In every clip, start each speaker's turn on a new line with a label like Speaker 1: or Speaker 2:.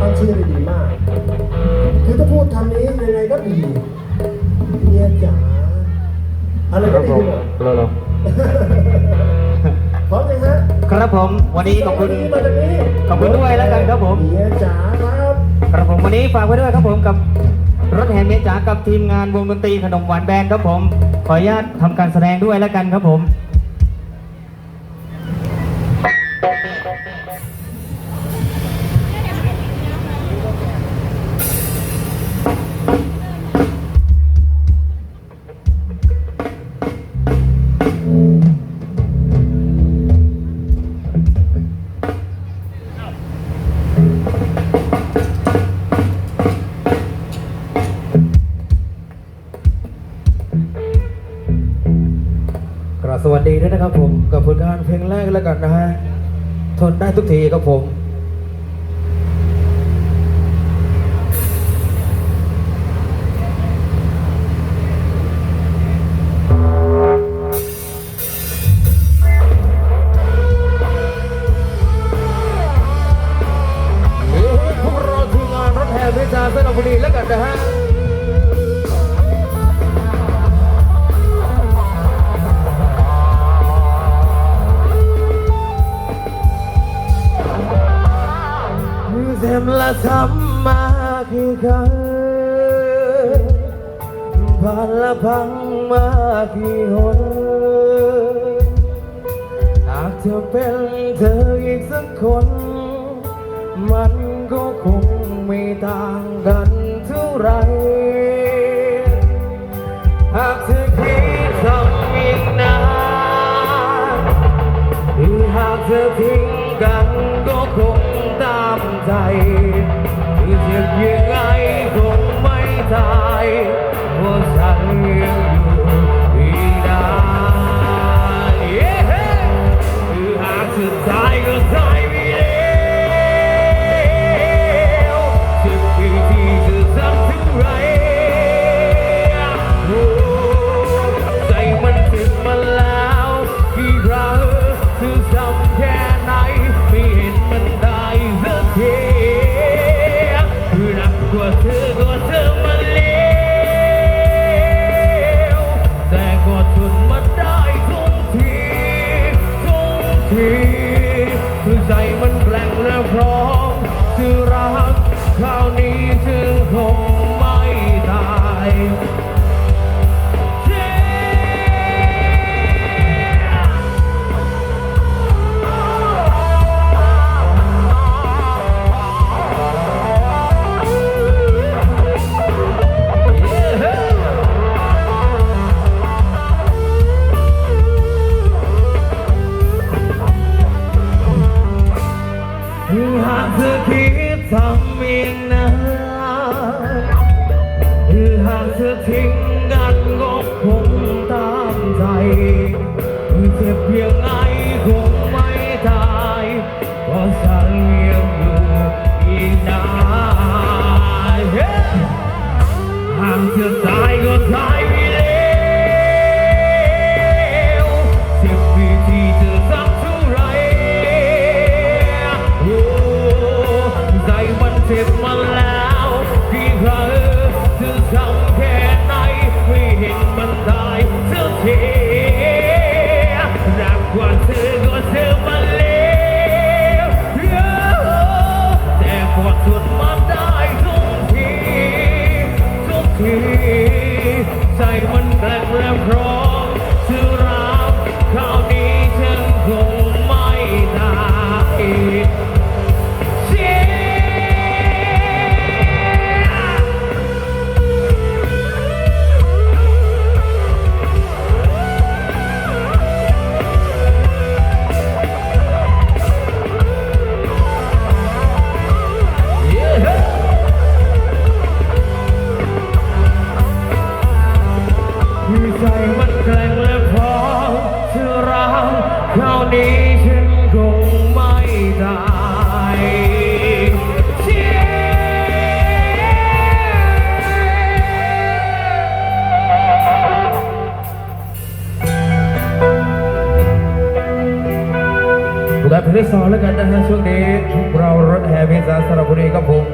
Speaker 1: ตั้งชื่อได้ดีมาก คือถ้าพูดคำนี้ยังไงก็ดีเมียจ๋าอะไร
Speaker 2: ค
Speaker 1: ก็
Speaker 2: รับ
Speaker 1: ดี
Speaker 2: ผม
Speaker 1: หมด
Speaker 2: เราเรา
Speaker 1: พร้อมไหมฮะ
Speaker 3: ครับผม วันนี้ขอบคุณ
Speaker 1: มาจากนี้
Speaker 3: ขอบคุณด้วยแล้วกันครับผม
Speaker 1: เมียจ๋าครับ
Speaker 3: ครับผมวันนี้ฝากไว้ด้วยครับผมกับรถแห่เมจ๋ากับทีมงานวงดนตรีขนมหวานแบนด์ครับผม ขออนุญาตทำการแสดงด้วยแล้วกันครับผม
Speaker 2: ดีด้วยนะครับผมกับผลงานเพลงแรกแล้วกันนะฮะทนได้ทุกทีครับผมากี่ครั้งผ่านละพังมากี่หนหากเธอเป็นเธออีกสักคน มันก็คงไม่ต่างกันเท่าไร หากเธอคิดทำอีกนานหรือหากเธอทิ้งกันก็คงตามใจ จ็บยังไงคงไม่ตายเพราะฉันยัง ทีคือใจมันแกร่งและพร้อมจะรักคราวนี้จึงคงไม่ตาย ใจมันแมีใจมันแกร่งและพร้อมจะรักคราวนี้ฉันคงไม่ตายเชียร์และเพลงสองแล้วกันนะฮะช่วงนี้เรารถแห่เมษาสระบุรีครับผม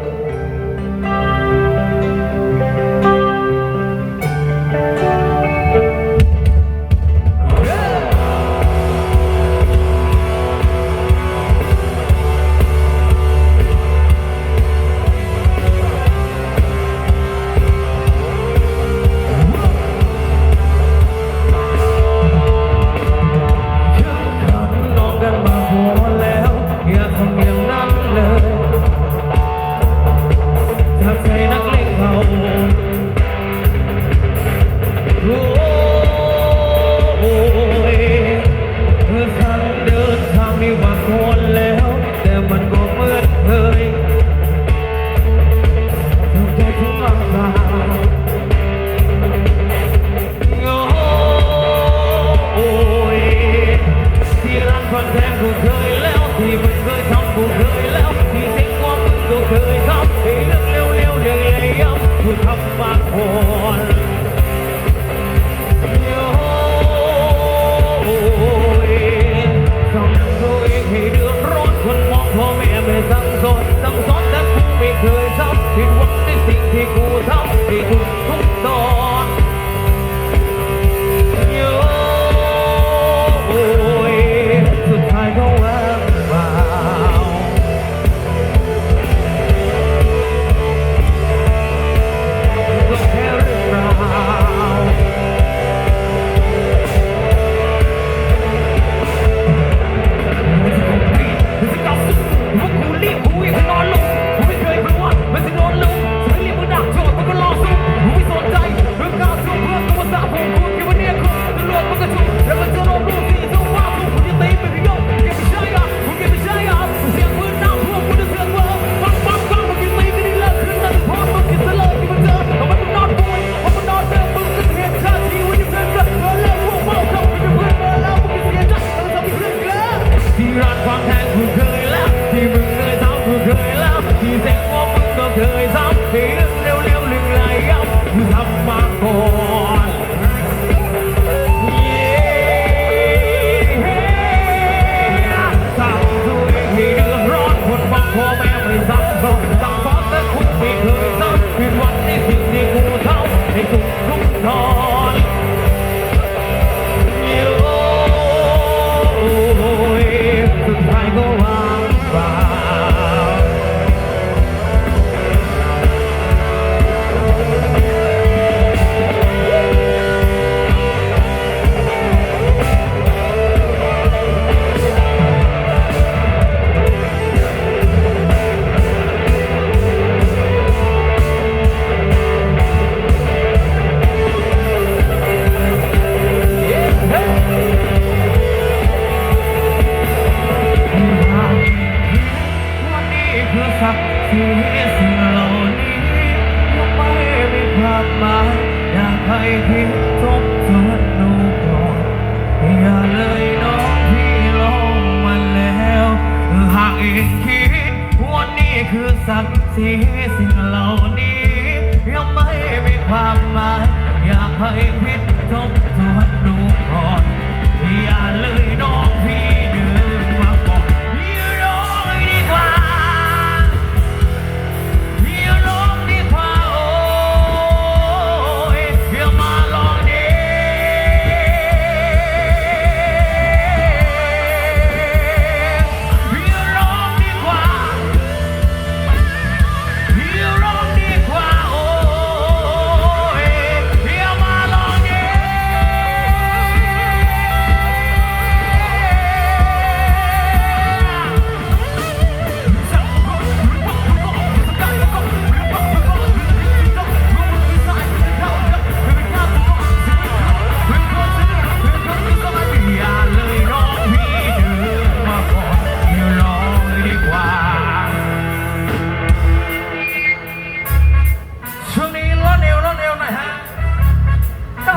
Speaker 2: สักทีสิ่งเหล่านี้ ยังไม่มีความหมาย อยากให้พิจารณาดูก่อนอย่าเลยน้อง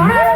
Speaker 1: Bye.